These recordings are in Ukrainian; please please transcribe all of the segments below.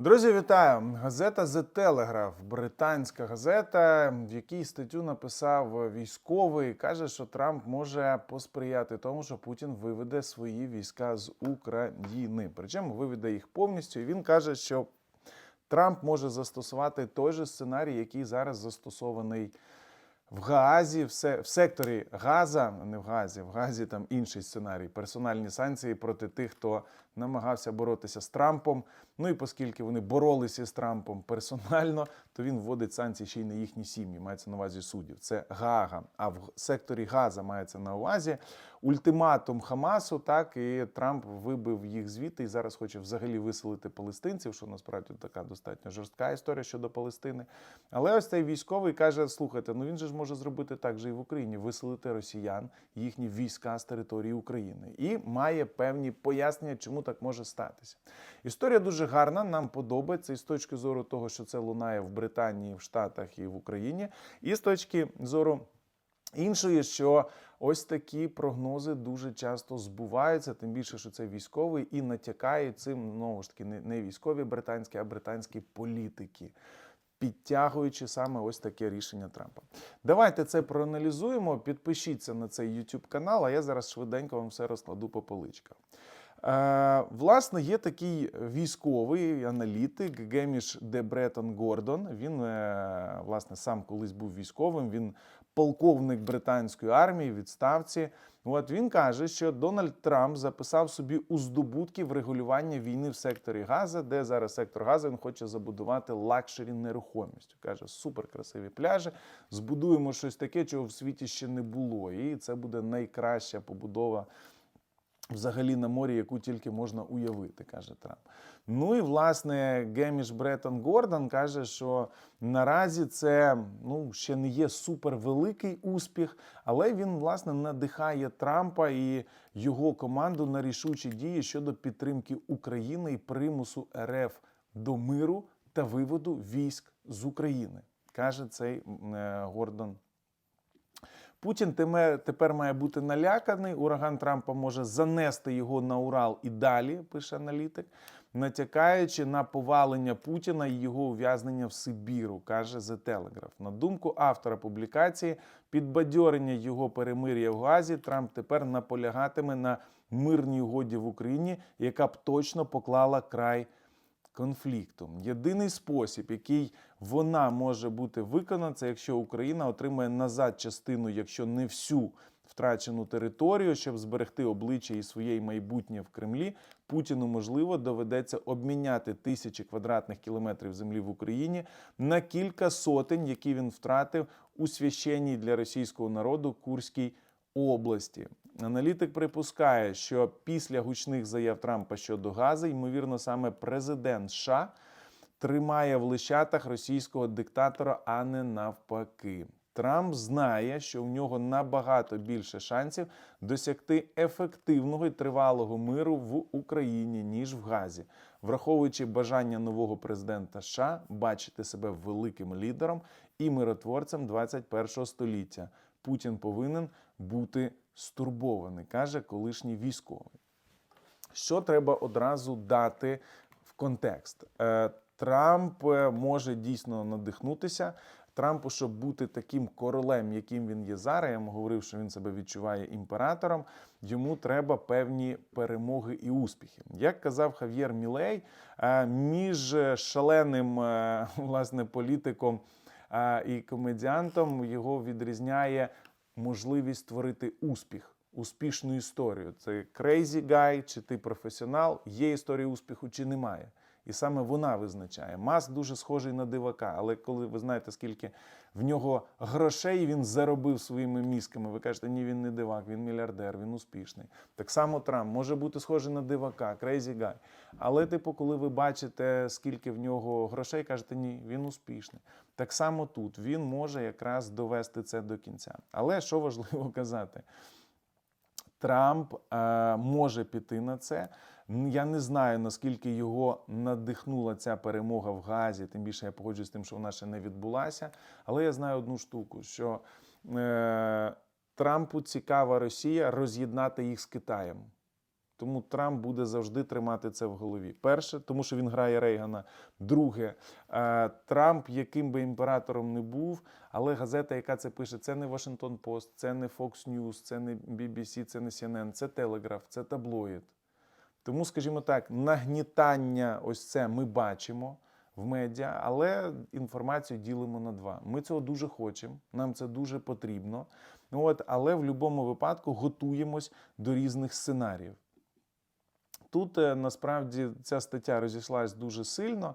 Друзі, вітаю! Газета The Telegraph, британська газета, в якій статтю написав військовий. Каже, що Трамп може посприяти тому, що Путін виведе свої війська з України. Причому виведе їх повністю. І він каже, що Трамп може застосувати той же сценарій, який зараз застосований в Гаазі, в, се- в секторі Газа, не в Газі, в Газі там інший сценарій, персональні санкції проти тих, хто намагався боротися з Трампом. Ну і оскільки вони боролися з Трампом персонально, то він вводить санкції ще й на їхні сім'ї, мається на увазі суддів. Це Гага. А в секторі Газа мається на увазі ультиматум Хамасу. Так і Трамп вибив їх звідти і зараз хоче взагалі виселити палестинців, що насправді така достатньо жорстка історія щодо Палестини. Але ось цей військовий каже: слухайте, ну він же ж може зробити так же і в Україні, виселити росіян, їхні війська з території України, і має певні пояснення, чому так може статися. Історія дуже гарна, нам подобається і з точки зору того, що це лунає в Британії, в Штатах і в Україні, і з точки зору. Іншої, що ось такі прогнози дуже часто збуваються, тим більше, що це військовий і натякають цим знову ж таки не, військові британські, а британські політики, підтягуючи саме ось таке рішення Трампа. Давайте це проаналізуємо. Підпишіться на цей YouTube канал, а я зараз швиденько вам все розкладу по поличках. Е, власне, є такий військовий аналітик Геміш Де Бретон Гордон. Він, е, власне, сам колись був військовим. Він полковник британської армії відставці. От він каже, що Дональд Трамп записав собі у здобутки врегулювання війни в секторі Газа, де зараз сектор Газа він хоче забудувати лакшері нерухомістю. Каже, суперкрасиві пляжі. Збудуємо щось таке, чого в світі ще не було. І це буде найкраща побудова взагалі на морі, яку тільки можна уявити, каже Трамп. Ну і власне Геміш Бреттон Гордон каже, що наразі це ну ще не є супервеликий успіх, але він власне надихає Трампа і його команду на рішучі дії щодо підтримки України і примусу РФ до миру та виводу військ з України, каже цей е, Гордон Путін тепер має бути наляканий. Ураган Трампа може занести його на Урал і далі, пише аналітик, натякаючи на повалення Путіна і його ув'язнення в Сибіру, каже The Telegraph. На думку автора публікації, підбадьорення його перемир'я в Газі Трамп тепер наполягатиме на мирній угоді в Україні, яка б точно поклала край конфлікту. Єдиний спосіб, який вона може бути виконана, це якщо Україна отримає назад частину, якщо не всю втрачену територію, щоб зберегти обличчя і своє майбутнє в Кремлі. Путіну можливо доведеться обміняти тисячі квадратних кілометрів землі в Україні на кілька сотень, які він втратив у священній для російського народу Курській області. Аналітик припускає, що після гучних заяв Трампа щодо Гази, ймовірно, саме президент США тримає в лищатах російського диктатора, а не навпаки. Трамп знає, що в нього набагато більше шансів досягти ефективного і тривалого миру в Україні ніж в Газі, враховуючи бажання нового президента США бачити себе великим лідером і миротворцем 21 століття. Путін повинен бути стурбований, каже колишній військовий. Що треба одразу дати в контекст? Е, Трамп е, може дійсно надихнутися. Трампу, щоб бути таким королем, яким він є зараз, я говорив, що він себе відчуває імператором. Йому треба певні перемоги і успіхи. Як казав Хав'єр Мілей, е, між шаленим власне політиком і комедіантом його відрізняє можливість створити успіх, успішну історію. Це crazy guy, чи ти професіонал, є історія успіху чи немає. І саме вона визначає. Маск дуже схожий на дивака, але коли ви знаєте, скільки в нього грошей він заробив своїми мізками, ви кажете, ні, він не дивак, він мільярдер, він успішний. Так само Трамп може бути схожий на дивака, crazy guy. Але, типу, коли ви бачите, скільки в нього грошей, кажете, ні, він успішний. Так само тут він може якраз довести це до кінця. Але що важливо казати? Трамп е, може піти на це. Я не знаю, наскільки його надихнула ця перемога в Газі, тим більше я погоджуюсь з тим, що вона ще не відбулася. Але я знаю одну штуку: що е, Трампу цікава Росія роз'єднати їх з Китаєм. Тому Трамп буде завжди тримати це в голові. Перше, тому що він грає Рейгана. Друге, е, Трамп, яким би імператором не був, але газета, яка це пише, це не Washington Post, це не Fox News, це не BBC, це не CNN, це Telegraph, це таблоїд. Тому, скажімо так, нагнітання, ось це ми бачимо в медіа, але інформацію ділимо на два. Ми цього дуже хочемо, нам це дуже потрібно. От, але в будь-якому випадку готуємось до різних сценаріїв. Тут е, насправді ця стаття розійшлась дуже сильно.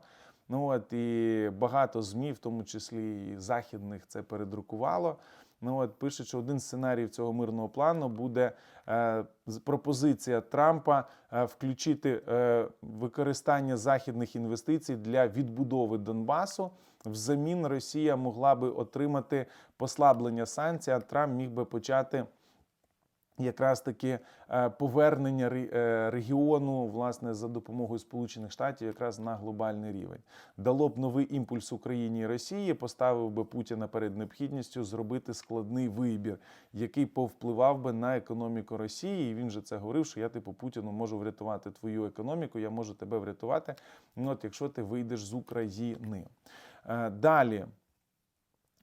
Ну от і багато ЗМІ, в тому числі і західних, це передрукувало. Ну от пише, що один з сценаріїв цього мирного плану буде е, пропозиція Трампа е, включити е, використання західних інвестицій для відбудови Донбасу. Взамін Росія могла би отримати послаблення санкцій, а Трамп міг би почати якраз таки е, повернення е, регіону власне за допомогою Сполучених Штатів якраз на глобальний рівень дало б новий імпульс Україні і Росії, поставив би Путіна перед необхідністю зробити складний вибір, який повпливав би на економіку Росії. І він же це говорив, що я типу Путіну можу врятувати твою економіку, я можу тебе врятувати. Ну от якщо ти вийдеш з України. Е, Далі.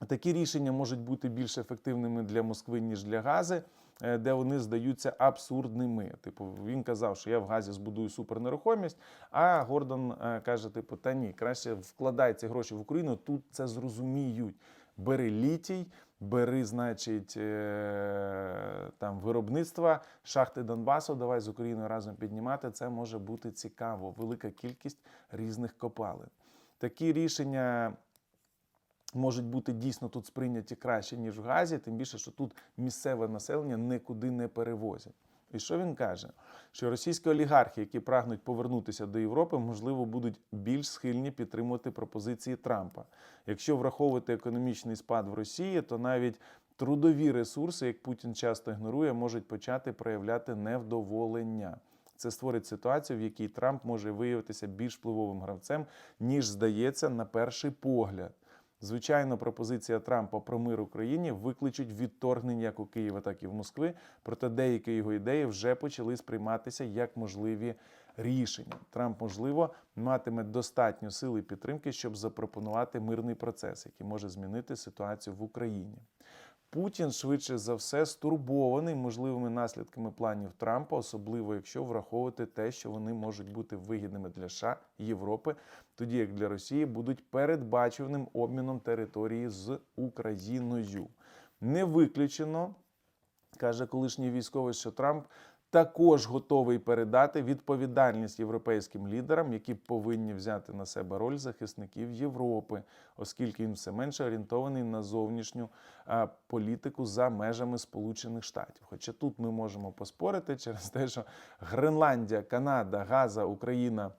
Такі рішення можуть бути більш ефективними для Москви, ніж для Гази, де вони здаються абсурдними. Типу, він казав, що я в Газі збудую супернерухомість. А Гордон е, каже: типу, та ні, краще вкладай ці гроші в Україну. Тут це зрозуміють. Бери літій, бери, значить, е, там виробництва шахти Донбасу. Давай з Україною разом піднімати. Це може бути цікаво. Велика кількість різних копалин. Такі рішення можуть бути дійсно тут сприйняті краще, ніж в Газі, тим більше, що тут місцеве населення нікуди не перевозять. І що він каже? Що російські олігархи, які прагнуть повернутися до Європи, можливо, будуть більш схильні підтримувати пропозиції Трампа. Якщо враховувати економічний спад в Росії, то навіть трудові ресурси, як Путін часто ігнорує, можуть почати проявляти невдоволення. Це створить ситуацію, в якій Трамп може виявитися більш впливовим гравцем, ніж здається на перший погляд. Звичайно, пропозиція Трампа про мир Україні викличуть відторгнення як у Києва, так і в Москви. Проте деякі його ідеї вже почали сприйматися як можливі рішення. Трамп, можливо, матиме достатньо сили підтримки, щоб запропонувати мирний процес, який може змінити ситуацію в Україні. Путін швидше за все стурбований можливими наслідками планів Трампа, особливо якщо враховувати те, що вони можуть бути вигідними для США Європи, тоді як для Росії будуть передбачуваним обміном території з Україною. Не виключено, каже колишній військовий, що Трамп також готовий передати відповідальність європейським лідерам, які повинні взяти на себе роль захисників Європи, оскільки він все менше орієнтований на зовнішню політику за межами Сполучених Штатів. Хоча тут ми можемо поспорити через те, що Гренландія, Канада, Газа, Україна.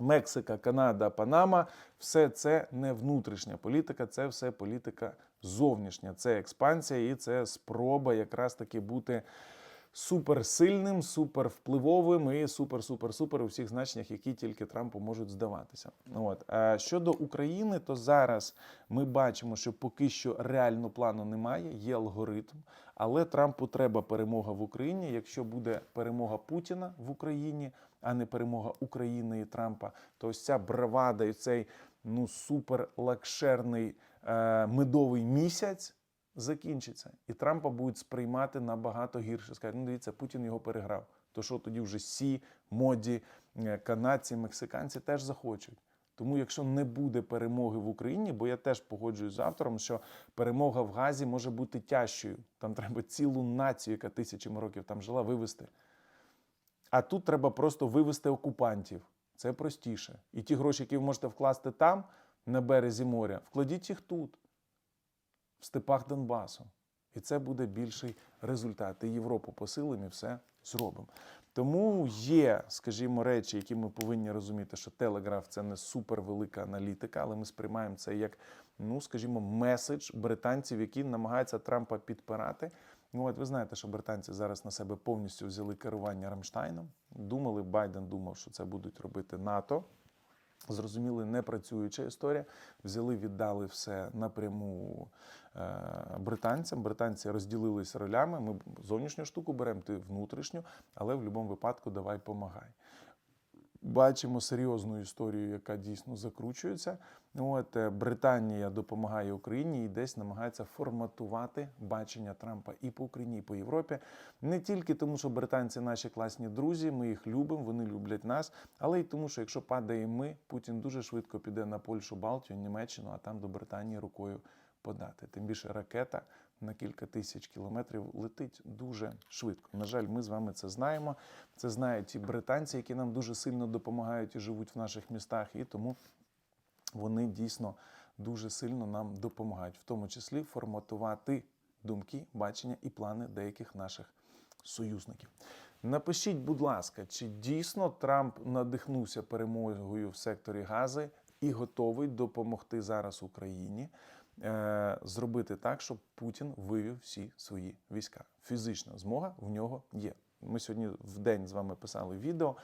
Мексика, Канада, Панама все це не внутрішня політика, це все політика зовнішня. Це експансія і це спроба якраз таки бути суперсильним, супервпливовим і супер-супер-супер у всіх значеннях, які тільки Трампу можуть здаватися. От щодо України, то зараз ми бачимо, що поки що реально плану немає, є алгоритм. Але Трампу треба перемога в Україні. Якщо буде перемога Путіна в Україні, а не перемога України і Трампа, то ось ця бравада і цей ну супер лакшерний е, медовий місяць закінчиться, і Трампа будуть сприймати набагато гірше. Скажуть, ну дивіться, Путін його переграв. То що тоді вже сі, моді, е, канадці, мексиканці теж захочуть. Тому, якщо не буде перемоги в Україні, бо я теж погоджуюсь з автором, що перемога в Газі може бути тяжчою. Там треба цілу націю, яка тисячами років там жила, вивести. А тут треба просто вивести окупантів. Це простіше. І ті гроші, які ви можете вкласти там, на березі моря, вкладіть їх тут, степах Донбасу. І це буде більший результат. І Європу посилимо і все зробимо. Тому є, скажімо, речі, які ми повинні розуміти, що Телеграф це не супервелика аналітика, але ми сприймаємо це як, ну скажімо, меседж британців, які намагаються Трампа підпирати. Ну, от ви знаєте, що британці зараз на себе повністю взяли керування Рамштайном. Думали, Байден думав, що це будуть робити НАТО. Зрозуміли, не працююча історія. Взяли, віддали все напряму е, британцям. Британці розділились ролями. Ми зовнішню штуку беремо, ти внутрішню, але в будь-якому випадку давай помагай. Бачимо серйозну історію, яка дійсно закручується. От е, Британія допомагає Україні і десь намагається форматувати бачення Трампа і по Україні, і по Європі. Не тільки тому, що британці наші класні друзі, ми їх любимо, вони люблять нас, але й тому, що якщо падає ми, Путін дуже швидко піде на Польщу, Балтію, Німеччину, а там до Британії рукою подати. Тим більше ракета на кілька тисяч кілометрів летить дуже швидко. На жаль, ми з вами це знаємо. Це знають ті британці, які нам дуже сильно допомагають і живуть в наших містах, і тому вони дійсно дуже сильно нам допомагають, в тому числі форматувати думки, бачення і плани деяких наших союзників. Напишіть, будь ласка, чи дійсно Трамп надихнувся перемогою в секторі Гази і готовий допомогти зараз Україні зробити так, щоб Путін вивів всі свої війська. Фізична змога в нього є. Ми сьогодні в день з вами писали відео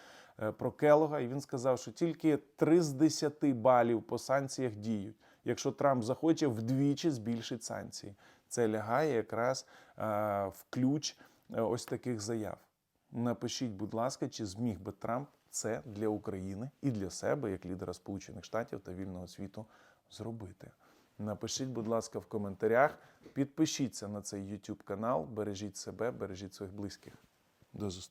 е, про Келога, і він сказав, що тільки 3 з 10 балів по санкціях діють. Якщо Трамп захоче, вдвічі збільшить санкції. Це лягає якраз е, в ключ е, ось таких заяв. Напишіть, будь ласка, чи зміг би Трамп це для України і для себе, як лідера Сполучених Штатів та вільного світу, зробити. Напишіть, будь ласка, в коментарях. Підпишіться на цей YouTube канал, бережіть себе, бережіть своїх близьких. До зустрічі.